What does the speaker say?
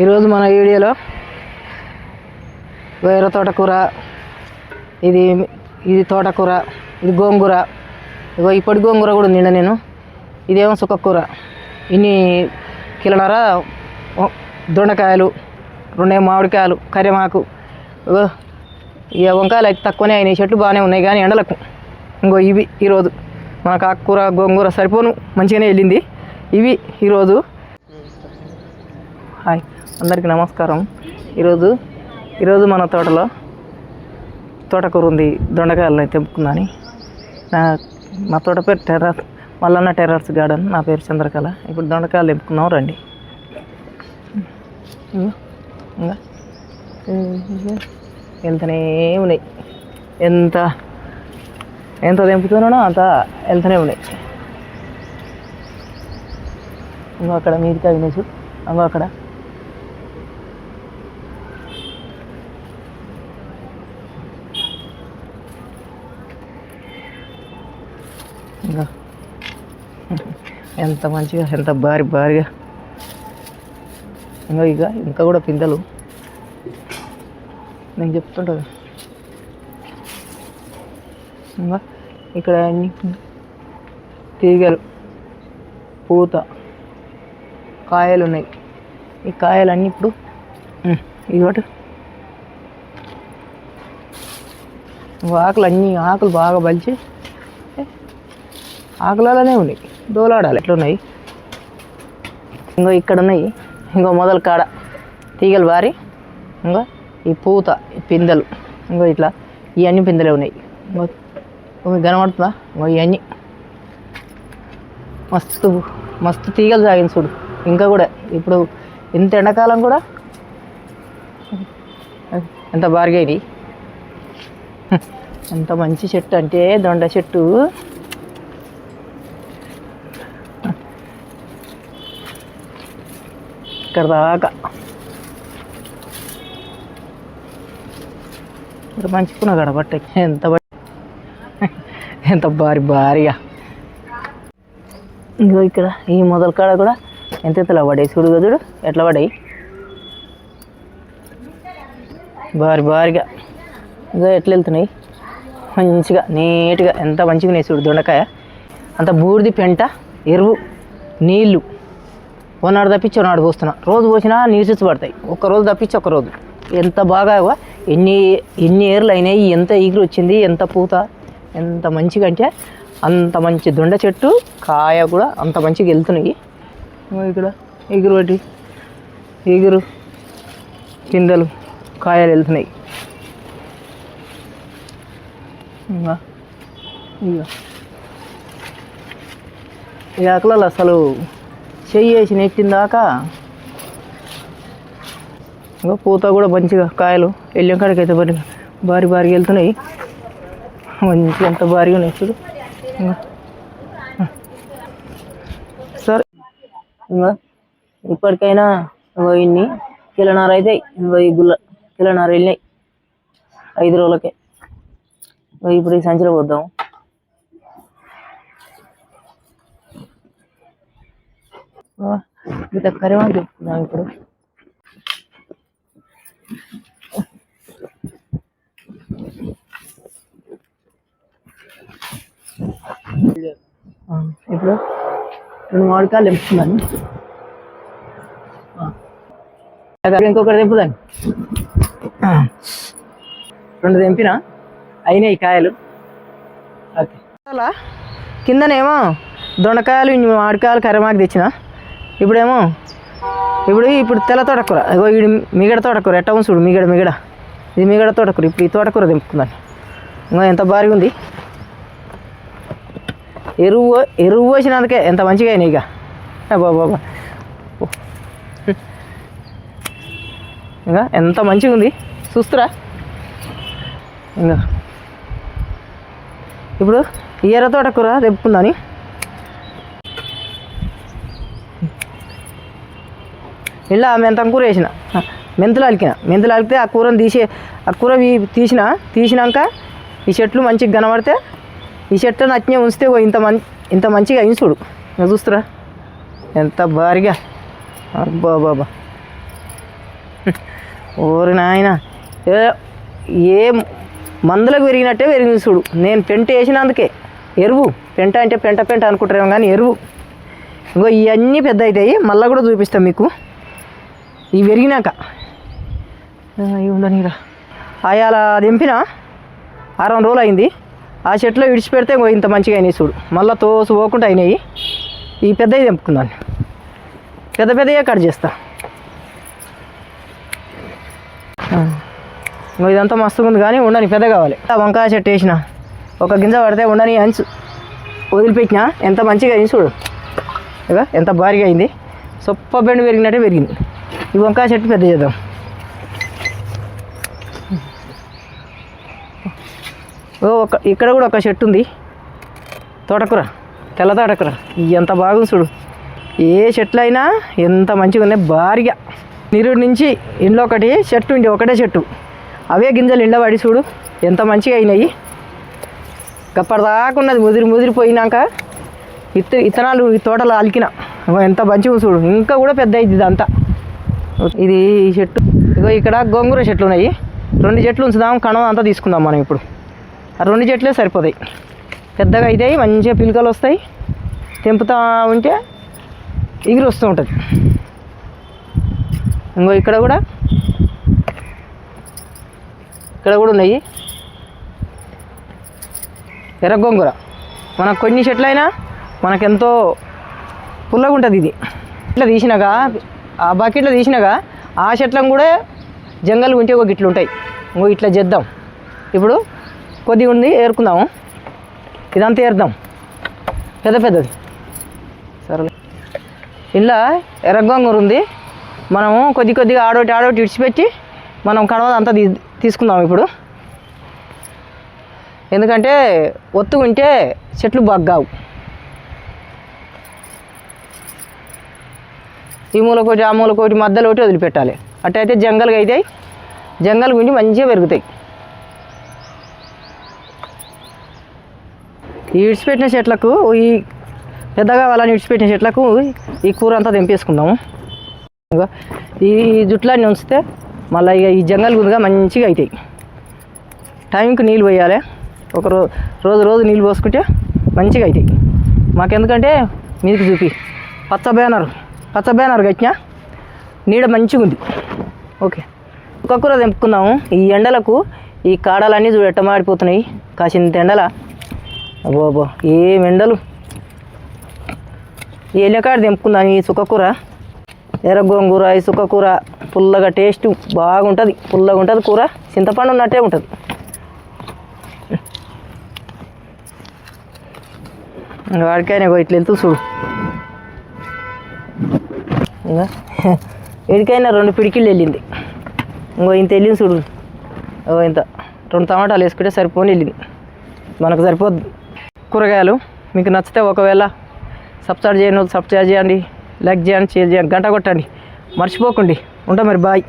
ఈరోజు మన వీడియోలో వేర తోటకూర ఇది ఇది తోటకూర ఇది గోంగూర. ఇగో ఇప్పటి గోంగూర కూడా ఉంది నేను. ఇదేమో సుక్కకూర. ఇన్ని కిలనర దొండకాయలు రెండే మామిడికాయలు కరివేమాకు ఇగో ఇక వంకాయలు అయితే తక్కువనే అయినాయి. చెట్లు బాగానే ఉన్నాయి కానీ ఎండలకు. ఇంకో ఇవి ఈరోజు. మనకు ఆకుకూర గోంగూర సరిపోను. మంచిగానే వెళ్ళింది. ఇవి ఈరోజు హాయ్. అందరికీ నమస్కారం. ఈరోజు ఈరోజు మన తోటలో తోటకూర ఉంది. దొండకాయలు తెంపుకుందని నా మా తోట పేరు టెర్రస్ మల్లన్న టెర్రస్ గార్డెన్. నా పేరు చంద్రకళ. ఇప్పుడు దొండకాయలు తెంపుకుందాం రండి. ఇంకా వెళ్తూనే ఉన్నాయి. ఎంత ఎంత తెంపుతున్నానో అంత వెళ్తూనే ఉన్నాయి. ఇంకో అక్కడ మీదికి అవినాయి అంగో అక్కడ. ఇంకా ఎంత మంచిగా ఎంత భారీ భారీగా. ఇంకా ఇక ఇంకా కూడా పిందెలు నేను చెప్తుంటాను ఇంకా ఇక్కడ అన్ని తీగలు పూత కాయలు ఉన్నాయి. ఈ కాయలన్నీ ఇప్పుడు ఉమ్, ఆకులు అన్నీ ఆకులు బాగా బలిచి ఆకులలోనే ఉన్నాయి. దోలాడాలి. ఎట్లున్నాయి? ఇంకో ఇక్కడ ఉన్నాయి ఇంకో మొదలు కాడ. తీగలు బారి ఇంకో ఈ పూత ఈ పిందెలు. ఇంకో ఇట్లా ఇవన్నీ పిందెలే ఉన్నాయి. ఇంకో మీకు కనబడుతుందా? ఇంకో ఇవన్నీ మస్తు మస్తు తీగలు సాగింది చూడు. ఇంకా కూడా ఇప్పుడు ఇంత ఎండాకాలం కూడా ఎంత బారిగా ఇది ఎంత మంచి చెట్టు అంటే దొండ చెట్టు. ఇక్కడ దాకా ఇక్కడ మంచి పున గడబట్ట ఎంత ఎంత భారీ భారీగా. ఇంకో ఇక్కడ ఈ మొదల కాడ కూడా ఎంత ఎంతలా పడాయి చూడు గదుడు ఎట్లా పడాయి భారీ భారీగా. ఇంకా ఎట్లా వెళ్తున్నాయి. మంచిగా నీట్గా ఎంత మంచిగా నేను చూడు దొండకాయ. అంత బూడిది పెంట ఎరువు నీళ్ళు ఓనాడు తప్పించి ఓనాడు పోస్తున్నా. రోజు పోసినా న్యూసెస్ పడతాయి. ఒక్క రోజు తప్పించి ఒక రోజు. ఎంత బాగా ఎన్ని ఎన్ని ఏర్లు అయినాయి ఎంత ఈగురు వచ్చింది ఎంత పూత ఎంత మంచిగా అంటే అంత మంచి దొండ చెట్టు కాయ కూడా అంత మంచిగా వెళ్తున్నాయి. ఇక్కడ ఎగురు ఒకటి ఎగురు కిందలు కాయలు వెళ్తున్నాయి. ఇంకా ఇక ఈ ఆకులలో అసలు చెయ్యి వేసి నెట్టిన దాకా ఇంకా పూత కూడా మంచిగా కాయలు వెళ్ళిన కాడికి అయితే మరి భారీ భారీగా వెళ్తున్నాయి. మంచిగా ఎంత భారీగా ఉన్నాయి చూడు. ఇంకా. సరే. ఇంకా. ఇప్పటికైనా ఇంకో ఇన్ని. కిలోన్నర అయితే ఇంకో ఈ గుల్ల కిలోన్నర వెళ్ళినాయి. ఐదు రోజులకే. ఇప్పుడు ఈ సంచిలో పోద్దాం. ఇంత కరివాకు చెప్తున్నాం ఇప్పుడు? ఇప్పుడు రెండు మామిడికాయలు తెంపుతున్నాను. ఇంకొకటి తెంపుదాన్ని రెండు తెంపిన? అయినాయి కాయలు. ఓకే. కిందనేమో దొండకాయలు ఇన్ని మామిడికాయలు కరిమాకు తెచ్చిన. ఇప్పుడేమో? ఇప్పుడు ఇప్పుడు తెల్ల తోటకూర. ఇగో ఈ మిగడ తోటకూర. ఎట్ట ఉంది చూడు మిగడ మిగడ. ఇది మిగడ తోటకూర. ఇప్పుడు ఈ తోటకూర తెంపుకుందాను ఇంకా ఎంత భారీగా ఉంది? ఎరువు ఎరువు పోసినందుకే ఎంత మంచిగా అయినాయి ఇక. బాబా ఇంకా ఎంత మంచిగా ఉంది? చూస్తురా. ఇంకా. ఇప్పుడు ఈ ఎర్ర తోటకూర తెప్పుకుందాని ఇలా మెంతం కూర వేసిన. మెంతులు అలికిన. మెంతులు అలికితే ఆ కూరని తీసే ఆ కూర తీసిన తీసినాక ఈ చెట్లు మంచిగా కనబడితే ఈ చెట్టు నచ్చినే ఉంచితే ఓ ఇంత మం ఇంత మంచిగా అయింది చూడు. చూస్తురా. ఎంత భారీగా. అబ్బా బాబా ఓరి నాయన. ఏ ఏ మందులకు పెరిగినట్టే పెరిగింది చూడు. నేను పెంట వేసినందుకే. ఎరువు. పెంట అంటే పెంట పెంట అనుకుంటారేమో కానీ ఎరువు. ఇంకో ఇవన్నీ పెద్ద అవుతాయి మళ్ళీ కూడా చూపిస్తాం మీకు. ఇవి పెరిగినాక ఆ, ఇవి ఉండనిరా అయాల దింపిన అరవై రోజులు అయింది ఆ చెట్లో విడిచిపెడితే ఇంత మంచిగా అయినాయి చూడు. మళ్ళీ తోసు పోకుండా అయినాయి. ఈ పెద్దవి తెంపుకుందాన్ని పెద్ద పెద్దగా కట్ చేస్తా. ఇంకో ఇదంతా మస్తుగా ఉంది కానీ ఉండని పెద్ద కావాలి. ఆ వంకాయ చెట్టు వేసిన. ఒక గింజ పడితే ఉండని అంచు వదిలిపెట్టినా ఎంత మంచిగా అయింది చూడు. ఇక ఎంత భారీగా అయింది. సొప్ప బెండు పెరిగినట్టే పెరిగింది ఈ వంకాయ చెట్టు పెద్ద చేద్దాం. ఓ ఒక ఇక్కడ కూడా ఒక చెట్టు ఉంది. తోటకూర తెల్ల తోటకూర. ఎంత బాగుంది చూడు. ఏ చెట్లు అయినా ఎంత మంచిగా ఉన్నాయి. భారీగా. నిరుడు నుంచి ఇంట్లో ఒకటి చెట్టు ఉంది ఒకటే చెట్టు. అవే గింజలు ఇండ్ల పడి చూడు ఎంత మంచిగా అయినాయి. గప్పటిదాకా ఉన్నది ముదిరి ముదిరిపోయినాక ఇత్త ఇత్తనాలు ఈ తోటలో అలికిన. ఎంత మంచిగా చూడు. ఇంకా కూడా పెద్ద అయింది ఇదంతా. ఇది ఈ చెట్టు. ఇగో ఇక్కడ గోంగూర చెట్లు ఉన్నాయి. రెండు చెట్లు ఉంచుదాం కణం అంతా తీసుకుందాం మనం ఇప్పుడు. ఆ రెండు చెట్లే సరిపోతాయి. పెద్దగా అవుతాయి మంచిగా పిలకలు వస్తాయి. తెంపుతా ఉంటే ఎగిరి వస్తూ ఉంటుంది. ఇంకో ఇక్కడ కూడా. ఇక్కడ కూడా ఉన్నాయి. ఎర్ర గోంగూర. మనకు కొన్ని చెట్లైనా మనకెంతో పుల్లగా ఉంటుంది ఇది. ఇట్లా తీసినాక ఆ బకెట్లో తీసినాక ఆ చెట్లను కూడా జంగల్ ఉంటే ఒక గిట్లు ఉంటాయి. ఇంకో ఇట్లా చేద్దాం. ఇప్పుడు కొద్దిగా ఉంది ఏరుకుందాము. ఇదంతా ఏరుదాం. పెద్ద పెద్దది. సరే ఇలా ఎర్రగొంగూర ఉంది. మనము కొద్ది కొద్దిగా ఆడోటి ఆడోటి ఇడిచిపెట్టి మనం కడవది అంతా తీ తీసుకుందాం ఇప్పుడు. ఎందుకంటే ఒత్తు ఉంటే చెట్లు బగ్గావు. ఈ మూలకోటి ఆ మూలకోటి మధ్యలో ఒకటి వదిలిపెట్టాలి. అట్టయితే జంగల్గా అవుతాయి జంగల్ గుండి మంచిగా పెరుగుతాయి. ఈ ఇడిచిపెట్టిన చెట్లకు ఈ పెద్దగా వాళ్ళని ఇడిచిపెట్టిన చెట్లకు ఈ కూర అంతా తెంపేసుకుందాము. ఈ జుట్లన్నీ ఉంచితే మళ్ళీ ఇక ఈ జంగల్ గుందుగా మంచిగా అవుతాయి. టైంకి నీళ్ళు పోయాలి. ఒక రో రోజు రోజు నీళ్ళు పోసుకుంటే మంచిగా అవుతాయి. మాకెందుకంటే మీకు చూపి. పచ్చ బ్యానర్. పచ్చ బ్యానర్ కట్టినా నీడ మంచిగా ఉంది. ఓకే. ఒక కూర తెంపుకుందాము. ఈ ఎండలకు ఈ కాడలన్నీ చూడు మాడిపోతున్నాయి. కాసింత ఎండల. అబ్బో ఏం ఎండలు. ఎల్లకాడ తెంపుకుందాం ఈ సుక్కకూర ఎర్ర గోంగూర ఈ సుక్కకూర పుల్లగా టేస్ట్ బాగుంటుంది. పుల్లగా ఉంటుంది కూర. చింతపండు ఉన్నట్టే ఉంటుంది. వాడికైనా ఇట్లా వెళ్తూ చూడు. ఇంకా ఎడికైనా రెండు పిడికిళ్ళు వెళ్ళింది. ఇంకో ఇంత వెళ్ళింది చూడు. ఓ ఇంత. రెండు టమాటాలు వేసుకుంటే సరిపోని వెళ్ళింది. మనకు సరిపోద్ది. కూరగాయలు మీకు నచ్చితే ఒకవేళ సబ్స్క్రైబ్ చేయండి సబ్స్క్రైబ్ చేయండి లైక్ చేయండి షేర్ చేయండి గంట కొట్టండి. మర్చిపోకండి. ఉంటా మరి బాయ్.